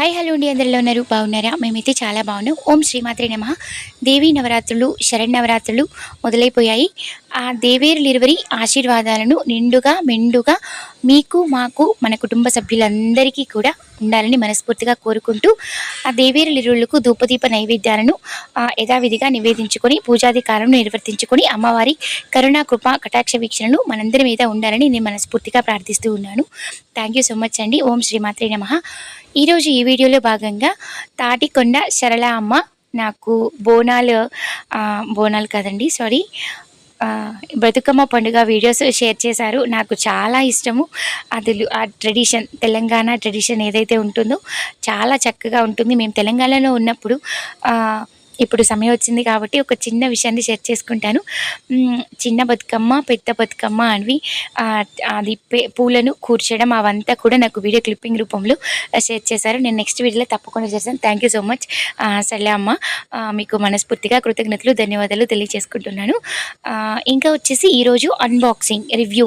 Hi hello అండి. అందరిలో ఉన్నారు. బాగున్నారా? మేమైతే చాలా బాగున్నాం. ఓం శ్రీమాత్రి నమ. దేవీ నవరాత్రులు శరణ్ మొదలైపోయాయి. ఆ దేవేరులు ఇరువరి ఆశీర్వాదాలను నిండుగా మెండుగా మీకు మాకు మన కుటుంబ సభ్యులందరికీ కూడా ఉండాలని మనస్ఫూర్తిగా కోరుకుంటూ ఆ దేవేరులిరుళ్ళకు ధూపదీప నైవేద్యాలను యథావిధిగా నివేదించుకొని పూజాధికారం నిర్వర్తించుకొని అమ్మవారి కరుణా కృప కటాక్ష వీక్షణను మనందరి మీద ఉండాలని నేను మనస్ఫూర్తిగా ప్రార్థిస్తూ ఉన్నాను. థ్యాంక్ యూ సో మచ్ అండి. ఓం శ్రీమాత్రే నమ. ఈరోజు ఈ వీడియోలో భాగంగా తాటికొండ సరళ అమ్మ నాకు బోనాలు బోనాలు కదండి సారీ బతుకమ్మ పండుగ వీడియోస్ షేర్ చేశారు. నాకు చాలా ఇష్టము. అది ఆ ట్రెడిషన్ తెలంగాణ ట్రెడిషన్ ఏదైతే ఉంటుందో చాలా చక్కగా ఉంటుంది. మేము తెలంగాణలో ఉన్నప్పుడు ఇప్పుడు సమయం వచ్చింది కాబట్టి ఒక చిన్న విషయాన్ని షేర్ చేసుకుంటాను. చిన్న బతుకమ్మ పెద్ద బతుకమ్మ అవి అది పూలను కూర్చడం అవంతా కూడా నాకు వీడియో క్లిప్పింగ్ రూపంలో షేర్ చేశారు. నేను నెక్స్ట్ వీడియోలో తప్పకుండా చేశాను థ్యాంక్ యూ సో మచ్ సరే అమ్మ మీకు మనస్ఫూర్తిగా కృతజ్ఞతలు ధన్యవాదాలు తెలియజేసుకుంటున్నాను ఇంకా వచ్చేసి ఈరోజు అన్బాక్సింగ్ రివ్యూ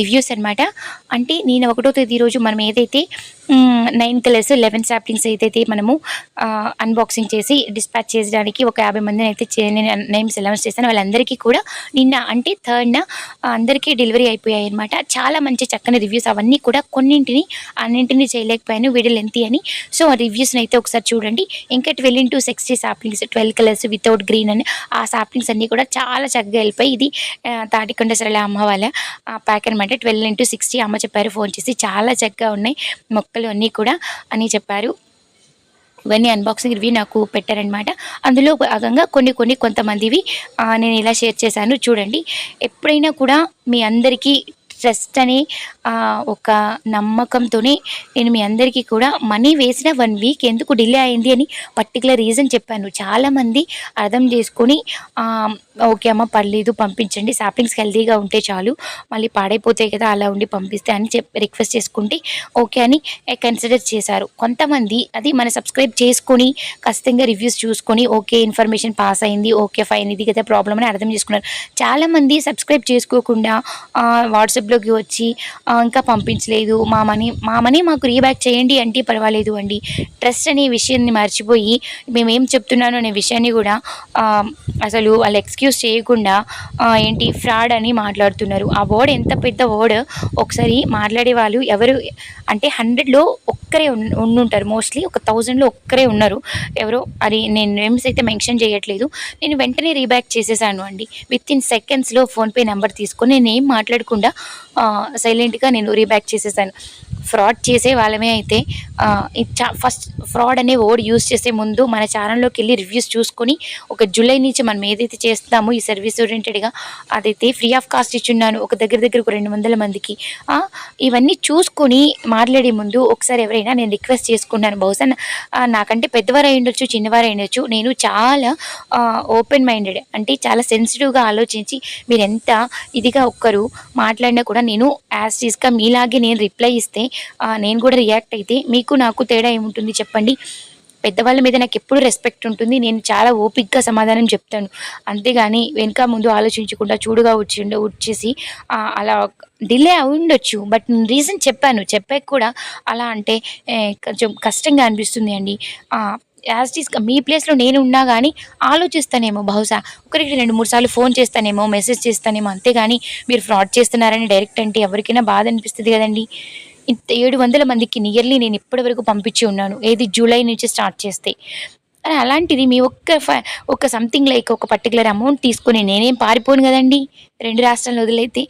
రివ్యూస్ అనమాట అంటే నేను ఒకటో తేదీ రోజు మనం ఏదైతే నైన్త్ లెస్ లెవెన్ సాప్టింగ్స్ ఏదైతే మనము అన్బాక్సింగ్ చేసి డిస్పాచ్ చేసి చేసడానికి ఒక యాభై మందిని అయితే నేమ్స్ అనౌన్స్ చేశాను. వాళ్ళందరికీ కూడా నిన్న అంటే థర్డ్న అందరికీ డెలివరీ అయిపోయాయి అనమాట చాలా మంచి చక్కని రివ్యూస్ అవన్నీ కూడా కొన్నింటిని అన్నింటిని చేయలేకపోయాను. వీడియో లెంత్ అని. సో ఆ రివ్యూస్ని అయితే ఒకసారి చూడండి. ఇంకా twelve into sixty saplings twelve colours without green అని. ఆ సాప్లింగ్స్ అన్నీ కూడా చాలా చక్కగా వెళ్ళిపోయి ఇది తాటికొండ సరళ అమ్మ వాళ్ళ ప్యాక్ అనమాట ట్వెల్వ్ ఇంటూ సిక్స్టీ అమ్మ చెప్పారు ఫోన్ చేసి చాలా చక్కగా ఉన్నాయి. మొక్కలు అన్నీ కూడా అని చెప్పారు. ఇవన్నీ అన్బాక్సింగ్ ఇవి నాకు పెట్టారనమాట అందులో భాగంగా కొన్ని కొన్ని కొంతమందివి నేను ఇలా షేర్ చేశాను. చూడండి ఎప్పుడైనా కూడా మీ అందరికీ ట్రస్ట్ అనే ఒక నమ్మకంతోనే నేను మీ అందరికీ కూడా మనీ వేసిన వన్ వీక్ ఎందుకు డిలే అయింది అని పర్టికులర్ రీజన్ చెప్పాను. చాలామంది అర్థం చేసుకొని ఓకే అమ్మ పర్లేదు పంపించండి సాప్లింగ్స్ హెల్తీగా ఉంటే చాలు మళ్ళీ పాడైపోతాయి కదా అలా ఉండి పంపిస్తే అని చెప్పి రిక్వెస్ట్ చేసుకుంటే ఓకే అని కన్సిడర్ చేశారు. కొంతమంది అది మన సబ్స్క్రైబ్ చేసుకొని ఖచ్చితంగా రివ్యూస్ చూసుకొని ఓకే ఇన్ఫర్మేషన్ పాస్ అయింది ఓకే ఫైన్ ఇది కదా ప్రాబ్లం అని అర్థం చేసుకున్నారు. చాలామంది సబ్స్క్రైబ్ చేసుకోకుండా వాట్సాప్లోకి వచ్చి ఇంకా పంపించలేదు. మా మనీ మా మనీ మాకు రీబ్యాక్ చేయండి అంటే పర్వాలేదు అండి. ట్రస్ట్ అనే విషయాన్ని మర్చిపోయి మేమేం చెప్తున్నాను అనే విషయాన్ని కూడా అసలు వాళ్ళు ఎక్స్క్యూజ్ చేయకుండా ఏంటి ఫ్రాడ్ అని మాట్లాడుతున్నారు. ఆ వర్డ్ ఎంత పెద్ద వర్డ్ ఒకసారి మాట్లాడే వాళ్ళు ఎవరు అంటే హండ్రెడ్లో ఒక్కరే ఉండుంటారు. మోస్ట్లీ ఒక థౌజండ్లో ఒక్కరే ఉన్నారు. ఎవరో అది నేను నేమ్స్ అయితే మెన్షన్ చేయట్లేదు. నేను వెంటనే రీబ్యాక్ చేసేసాను అండి. విత్ ఇన్ సెకండ్స్లో ఫోన్పే నెంబర్ తీసుకొని నేను ఏం మాట్లాడకుండా సైలెంట్గా నేను రీబ్యాక్ చేసేసాను. ఫ్రాడ్ చేసే వాళ్ళమే అయితే ఫస్ట్ ఫ్రాడ్ అనే వర్డ్ యూస్ చేసే ముందు మన ఛానల్లోకి వెళ్ళి రివ్యూస్ చూసుకొని ఒక జూలై నుంచి మనం ఏదైతే చేస్తామో ఈ సర్వీస్ ఓరియంటెడ్గా అదైతే ఫ్రీ ఆఫ్ కాస్ట్ ఇచ్చున్నాను. ఒక దగ్గర దగ్గర ఒక రెండు వందల మందికి. ఇవన్నీ చూసుకొని మాట్లాడే ముందు ఒకసారి ఎవరైనా నేను రిక్వెస్ట్ చేసుకున్నాను. బహుశా నాకంటే పెద్దవారు అయి ఉండొచ్చు చిన్నవారు అయి ఉండొచ్చు. నేను చాలా ఓపెన్ మైండెడ్ అంటే చాలా సెన్సిటివ్గా ఆలోచించి మీరు ఎంత ఇదిగా ఒక్కరు మాట్లాడినా కూడా నేను యాజ్ టీస్గా మీలాగే నేను రిప్లై ఇస్తే నేను కూడా రియాక్ట్ అయితే మీకు నాకు తేడా ఏముంటుంది చెప్పండి? పెద్దవాళ్ళ మీద నాకు ఎప్పుడు రెస్పెక్ట్ ఉంటుంది. నేను చాలా ఓపిక్గా సమాధానం చెప్తాను. అంతేగాని వెనుక ముందు ఆలోచించకుండా చూడుగా వచ్చి వచ్చేసి అలా డిలే అయి ఉండొచ్చు. బట్ నేను రీజన్ చెప్పాను. చెప్పాక కూడా అలా అంటే కొంచెం కష్టంగా అనిపిస్తుంది అండి. యాజ్ టీస్ మీ ప్లేస్లో నేను ఉన్నా కానీ ఆలోచిస్తానేమో బహుశా. ఒకరికి రెండు మూడు సార్లు ఫోన్ చేస్తానేమో మెసేజ్ చేస్తానేమో అంతేగాని మీరు ఫ్రాడ్ చేస్తున్నారని డైరెక్ట్ అంటే ఎవరికైనా బాధ అనిపిస్తుంది కదండి. ఇంత ఏడు వందల మందికి నియర్లీ నేను ఇప్పటి వరకు పంపించి ఉన్నాను. ఏది జూలై నుంచి స్టార్ట్ చేస్తే. అలాంటిది మీ ఒక్క ఒక సంథింగ్ లైక్ ఒక పర్టికులర్ అమౌంట్ తీసుకుని నేనేం పారిపోను కదండి? రెండు రాష్ట్రాలు వదిలైతే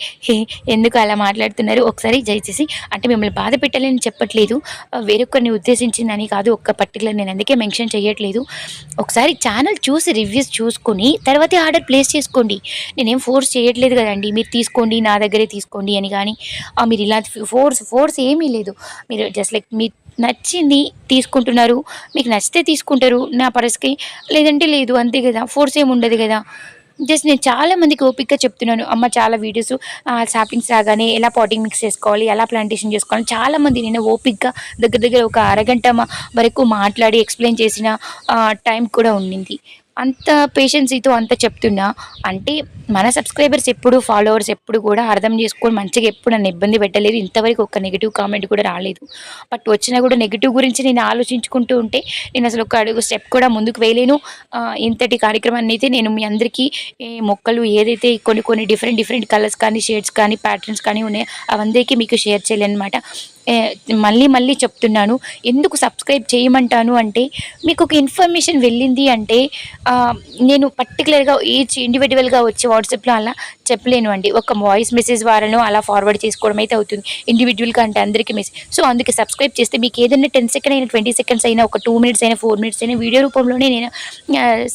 ఎందుకు అలా మాట్లాడుతున్నారు? ఒకసారి దయచేసి అంటే మిమ్మల్ని బాధ పెట్టాలని చెప్పట్లేదు. వేరొకరిని ఉద్దేశించిందని కాదు ఒక్క పర్టికులర్ నేను అందుకే మెన్షన్ చేయట్లేదు. ఒకసారి ఛానల్ చూసి రివ్యూస్ చూసుకొని తర్వాతే ఆర్డర్ ప్లేస్ చేసుకోండి. నేనేం ఫోర్స్ చేయట్లేదు కదండి. మీరు తీసుకోండి నా దగ్గరే తీసుకోండి అని కానీ. మీరు ఇలా ఫోర్స్ ఫోర్స్ ఏమీ లేదు. మీరు జస్ట్ లైక్ మీ నచ్చింది తీసుకుంటున్నారు. మీకు నచ్చితే తీసుకుంటారు నా పరస్కి లేదంటే లేదు అంతే కదా ఫోర్స్ ఏమి ఉండదు కదా. జస్ట్ నేను చాలా మందికి ఓపిక్గా చెప్తున్నాను. అమ్మ చాలా వీడియోస్ సాప్లింగ్స్ రాగానే ఎలా పాటింగ్ మిక్స్ చేసుకోవాలి ఎలా ప్లాంటేషన్ చేసుకోవాలి. చాలామంది నేను ఓపిక్గా దగ్గర దగ్గర ఒక అరగంట వరకు మాట్లాడి ఎక్స్ప్లెయిన్ చేసిన టైం కూడా ఉండింది. అంత పేషెన్సీతో అంత చెప్తున్నా. అంటే మన సబ్స్క్రైబర్స్ ఎప్పుడు ఫాలోవర్స్ ఎప్పుడు కూడా అర్థం చేసుకొని మంచిగా ఎప్పుడు నన్ను ఇబ్బంది పెట్టలేదు. ఇంతవరకు ఒక నెగిటివ్ కామెంట్ కూడా రాలేదు. బట్ వచ్చినా కూడా నెగిటివ్ గురించి నేను ఆలోచించుకుంటూ ఉంటే నేను అసలు ఒక అడుగు స్టెప్ కూడా ముందుకు వేయలేను. ఇంతటి కార్యక్రమాన్ని అయితే నేను మీ అందరికీ ఏ మొక్కలు ఏదైతే కొన్ని కొన్ని డిఫరెంట్ డిఫరెంట్ కలర్స్ కానీ షేడ్స్ కానీ ప్యాటర్న్స్ కానీ ఉన్నాయో అవందరికీ మీకు షేర్ చేయలేనమాట. అనమాట మళ్ళీ మళ్ళీ చెప్తున్నాను. ఎందుకు సబ్స్క్రైబ్ చేయమంటాను అంటే మీకు ఒక ఇన్ఫర్మేషన్ వెళ్ళింది అంటే నేను పర్టికులర్గా ఈచ్ ఇండివిజువల్గా వచ్చి వాట్సాప్లో అలా చెప్పలేను అండి. ఒక వాయిస్ మెసేజ్ ద్వారానో అలా ఫార్వర్డ్ చేసుకోవడం అయితే అవుతుంది. ఇండివిజువల్గా అంటే అందరికీ మెసేజ్. సో అందుకే సబ్స్క్రైబ్ చేస్తే మీకు ఏదైనా టెన్ సెకండ్ అయినా ట్వంటీ సెకండ్స్ అయినా ఒక టూ మినిట్స్ అయినా ఫోర్ మినిట్స్ అయినా వీడియో రూపంలోనే నేను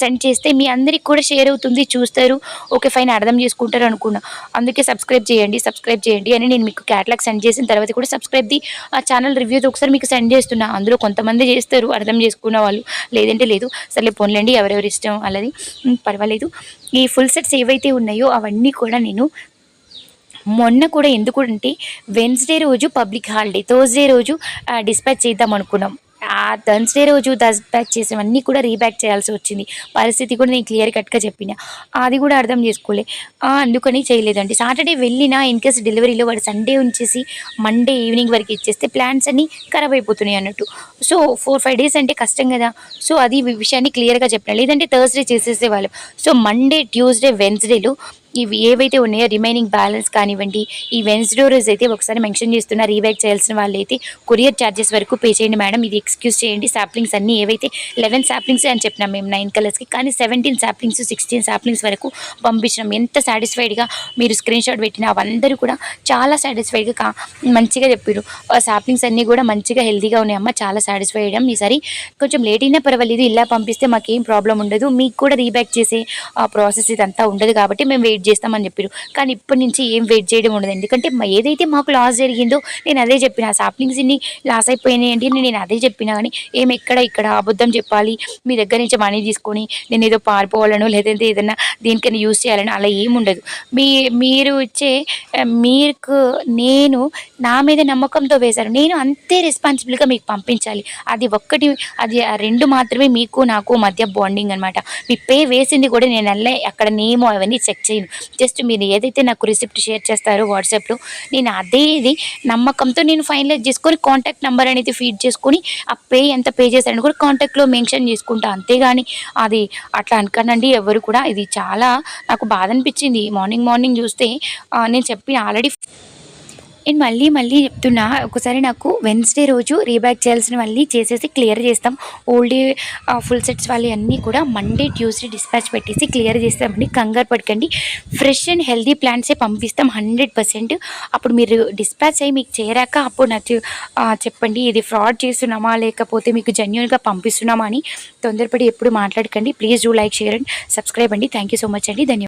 సెండ్ చేస్తే మీ అందరికి కూడా షేర్ అవుతుంది చూస్తారు. ఓకే ఫైన్ అర్థం చేసుకుంటారు అనుకున్నా. అందుకే సబ్స్క్రైబ్ చేయండి సబ్స్క్రైబ్ చేయండి అని నేను మీకు క్యాటలాగ్ సెండ్ చేసిన తర్వాత కూడా సబ్స్క్రైబ్ ది ఆ ఛానల్ రివ్యూస్ ఒకసారి మీకు సెండ్ చేస్తున్నా. అందులో కొంతమంది చేస్తారు అర్థం చేసుకున్న వాళ్ళు. లేదంటే లేదు. సర్లే పోన్లేండి ఎవరెవరి ఇష్టం అలాది పర్వాలేదు. ఈ ఫుల్ సెట్స్ ఏవైతే ఉన్నాయో అవన్నీ కూడా నేను మొన్న కూడా ఎందుకు అంటే వెన్స్డే రోజు పబ్లిక్ హాలిడే థర్స్డే రోజు డిస్పాచ్ చేద్దాం అనుకున్నాం. ఆ థర్స్డే రోజు డిస్పాచ్ చేసేవన్నీ కూడా రీబ్యాక్ చేయాల్సి వచ్చింది. పరిస్థితి కూడా నేను క్లియర్ కట్గా చెప్పిన. అది కూడా అర్థం చేసుకోలే. అందుకని చేయలేదండి. సాటర్డే వెళ్ళినా ఇన్కేస్ డెలివరీలో వాడు సండే ఉంచేసి మండే ఈవినింగ్ వరకు ఇచ్చేస్తే ప్లాన్స్ అన్నీ ఖరాబ్ అయిపోతున్నాయి అన్నట్టు. సో ఫోర్ ఫైవ్ డేస్ అంటే కష్టం కదా. సో అది విషయాన్ని క్లియర్గా చెప్పిన. లేదంటే థర్స్డే చేసేసేవాళ్ళు. సో మండే ట్యూస్డే వెన్స్డేలో ఇవి ఏవైతే ఉన్నాయో రిమైనింగ్ బ్యాలెన్స్ కానివ్వండి ఈ వెన్స్డే రోజు అయితే ఒకసారి మెన్షన్ చేస్తున్న రీబ్యాక్ చేయాల్సిన వాళ్ళు అయితే కొరియర్ ఛార్జెస్ వరకు పే చేయండి మేడం. ఇది ఎక్స్క్యూజ్ చేయండి. సాప్లింగ్స్ అన్నీ ఏవైతే లెవెన్ సాప్లింగ్స్ అని చెప్పినాం మేము నైన్ కలర్స్కి కానీ సెవెంటీన్ సాప్లింగ్స్ సిక్స్టీన్ సాప్లింగ్స్ వరకు పంపించినాం. ఎంత సాటిస్ఫైడ్గా మీరు స్క్రీన్ షాట్ పెట్టిన అవందరూ కూడా చాలా సాటిస్ఫైడ్గా కా మంచిగా చెప్పారు సాప్లింగ్స్ అన్నీ కూడా మంచిగా హెల్తీగా ఉన్నాయమ్మ చాలా సాటిస్ఫై అయ్యాం ఈసారి కొంచెం లేట్ అయినా పర్వాలేదు. ఇలా పంపిస్తే మాకేం ప్రాబ్లం ఉండదు. మీకు కూడా రీబ్యాక్ చేసే ఆ ప్రాసెస్ ఇదంతా ఉండదు కాబట్టి మేము వెయిట్ చేస్తామని చెప్పారు కానీ ఇప్పటి నుంచి ఏం వెయిట్ చేయడం ఉండదు. ఎందుకంటే ఏదైతే మాకు లాస్ జరిగిందో నేను అదే చెప్పిన. సాప్లింగ్స్ ఇన్ని లాస్ అయిపోయినాయి అంటే నేను అదే చెప్పినా కానీ ఏం ఎక్కడ ఇక్కడ అబద్ధం చెప్పాలి? మీ దగ్గర నుంచి మనీ తీసుకొని నేను ఏదో పారిపోవాలనో లేదంటే ఏదైనా దీనికైనా యూస్ చేయాలని అలా ఏముండదు మీ మీరు ఇచ్చే మీకు నేను నా మీద నమ్మకంతో వేశారు. నేను అంతే రెస్పాన్సిబుల్గా మీకు పంపించాలి. అది ఒక్కటి అది ఆ రెండు మాత్రమే మీకు నాకు మధ్య బాండింగ్ అనమాట మీ పే వేసింది కూడా నేను అల్లే అక్కడ నేమో అవన్నీ చెక్ చేయను. జస్ట్ మీరు ఏదైతే నాకు రిసిప్ట్ షేర్ చేస్తారో వాట్సాప్లో నేను అదే ఇది నమ్మకంతో నేను ఫైనలైజ్ చేసుకొని కాంటాక్ట్ నెంబర్ అనేది ఫీడ్ చేసుకొని ఆ పే ఎంత పే చేశారని కూడా కాంటాక్ట్లో మెన్షన్ చేసుకుంటా. అంతేగాని అది అట్లా అనుకనండి ఎవరు కూడా. ఇది చాలా నాకు బాధ అనిపించింది. మార్నింగ్ మార్నింగ్ చూస్తే నేను చెప్పిన ఆల్రెడీ నేను మళ్ళీ మళ్ళీ చెప్తున్నా ఒకసారి నాకు వెన్స్డే రోజు రీబ్యాక్ చేయాల్సిన మళ్ళీ చేసేసి క్లియర్ చేస్తాం. ఓల్డ్ ఫుల్ సెట్స్ వాళ్ళు అన్నీ కూడా మండే ట్యూస్డే డిస్పాచ్ పెట్టేసి క్లియర్ చేస్తామండి కంగారు పడకండి. ఫ్రెష్ అండ్ హెల్దీ ప్లాంట్సే పంపిస్తాం హండ్రెడ్ పర్సెంట్ అప్పుడు మీరు డిస్పాచ్ అయ్యి మీకు చేరాక అప్పుడు నాకు చెప్పండి. ఇది ఫ్రాడ్ చేస్తున్నామా? లేకపోతే మీకు జెన్యున్గా పంపిస్తున్నామా అని తొందరపడి ఎప్పుడు మాట్లాడకండి. Please do like share and subscribe అండి. థ్యాంక్ యూ సో మచ్ అండి. ధన్యవాదాలు.